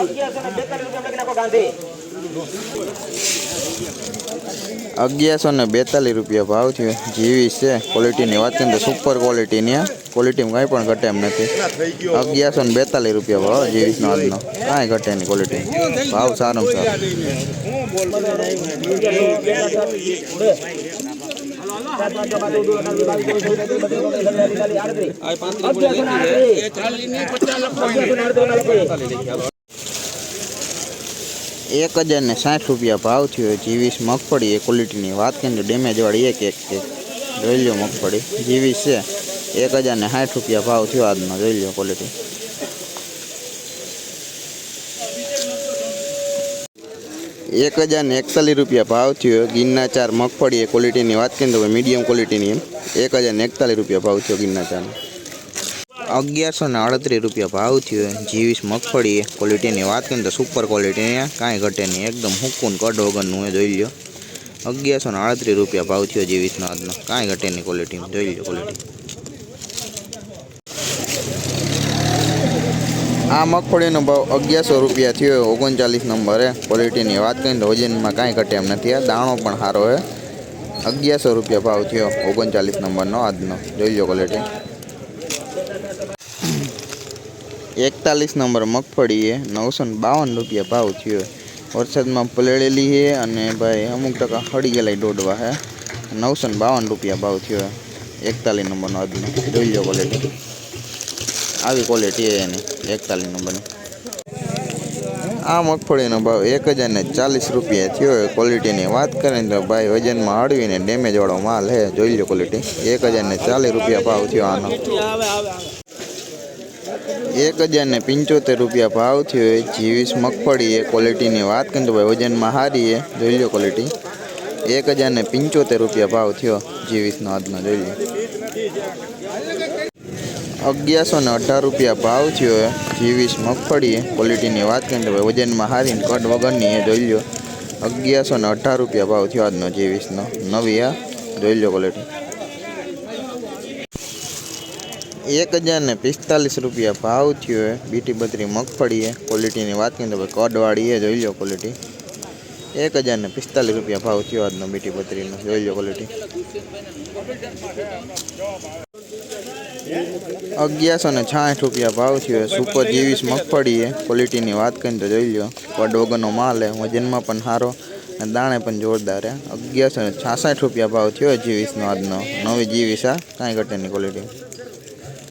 અગિયારસો ને બેતાલીસ રૂપિયા નાખો ગાંધી અગિયારસો ને બેતાલીસ રૂપિયા ભાવ થયો. જીવી છે ક્વોલિટીની વાત કરીએ તો સુપર ક્વોલિટીની ક્વોલિટીમાં કંઈ પણ ઘટે એમ નથી. અગિયારસો ને બેતાલીસ રૂપિયા ભાવ જીવીસનો આજનો. કાંઈ ઘટે નહીં ક્વોલિટી ભાવ સારો. સારો એક હજાર ને સાઠ રૂપિયા ભાવ થયો જીવીસ મગફળી એ ક્વોલિટીની વાત કરીએ તો ડેમેજવાળી એક એક એક જોઈ લો મગફળી. જીવીસ છે. એક હજાર ને સાઠ રૂપિયા ભાવ થયો આજનો. જોઈ લો ક્વોલિટી એક હજાર ને એકતાલીસ રૂપિયા ભાવ થયો. ગિરના ચાર મગફળી એ ક્વોલિટીની વાત કરીએ તો મીડિયમ ક્વોલિટીની એમ. એક હજાર ને એકતાલીસ રૂપિયા ભાવ થયો ગિરના ચારનો. અગિયારસો ને અડત્રીસ રૂપિયા ભાવ થયો. જીવીસ મગફળી ક્વોલિટીની વાત કરીએ તો સુપર ક્વોલિટીની કાંઈ ઘટે નહીં. એકદમ હુકુન કડ વગરનું એ જોઈ લ્યો. અગિયારસો ને અડત્રીસ રૂપિયા ભાવ થયો જીવીસનો આજનો. કાંઈ ઘટે નહીં ક્વોલિટી જોઈ લો ક્વોલિટી આ મગફળીનો ભાવ અગિયારસો રૂપિયા થયો. ઓગણચાલીસ નંબરે ક્વોલિટીની વાત કરીને તો વજનમાં કાંઈ ઘટે એમ નથી. આ દાણો પણ સારો છે. અગિયારસો રૂપિયા ભાવ થયો. ઓગણચાલીસ નંબરનો આજનો. જોઈ લો ક્વોલિટી એકતાલીસ નંબર મગફળી એ નવસો ને બાવન રૂપિયા ભાવ થયો. વરસાદમાં પલળેલી છે અને ભાઈ અમુક ટકા હળી ગયેલા દોડવા છે નવસો ને બાવન રૂપિયા ભાવ થયો. એકતાલીસ નંબરનો આજનો જોઈ લો ક્વોલિટી આવી ક્વોલિટી છે એની. એકતાલીસ નંબરની. આ મગફળીનો ભાવ એક હજાર ને ચાલીસ રૂપિયા થયો. હોય ક્વોલિટીની વાત કરીએ તો ભાઈ વજનમાં હળવીને ડેમેજવાળો માલ છે જોઈ લો ક્વોલિટી એક હજાર ને ચાલીસ રૂપિયા ભાવ થયો આનો. એક હજાર ને પંચોતેર રૂપિયા ભાવ થયો જીવીસ મગફળી એ ક્વોલિટીની વાત કરીએ તો ભાઈ વજનમાં હારી એ. જોઈ લો ક્વોલિટી એક હજાર ને પંચોતેર રૂપિયા ભાવ થયો જીવીસનો આજનો જોઈ લો. અગિયારસો ને અઢાર રૂપિયા ભાવ થયો જીવીસ મગફળી ક્વોલિટીની વાત કરીએ તો ભાઈ વજનમાં હારીને કટ વગરની એ જોઈ લો. અગિયારસો ને અઢાર રૂપિયા ભાવ થયો આજનો જીવીસનો. નવી આ. જોઈ લો ક્વોલિટી એક હજાર ને પિસ્તાલીસ રૂપિયા ભાવ થયો હોય બીટી બત્રી મગફળી એ ક્વોલિટીની વાત કરીએ તો ભાઈ કડવાળી એ જોઈ લો ક્વોલિટી એક હજાર ને પિસ્તાલીસ રૂપિયા ભાવ થયો આજનો બીટી બત્રીનો. જોઈ લો ક્વોલિટી અગિયારસો ને છાઠ રૂપિયા ભાવ થયો સુપર જીવીસ મગફળી એ ક્વોલિટીની વાત કરીને તો જોઈ લો. કડ વગરનો માલ એ વજનમાં પણ સારો અને દાણે પણ જોરદાર હે. અગિયારસો ને છાસઠ રૂપિયા ભાવ થયો જીવીસનો આજનો. નવી જીવીસ આ. કાંઈ ઘટેની ક્વોલિટી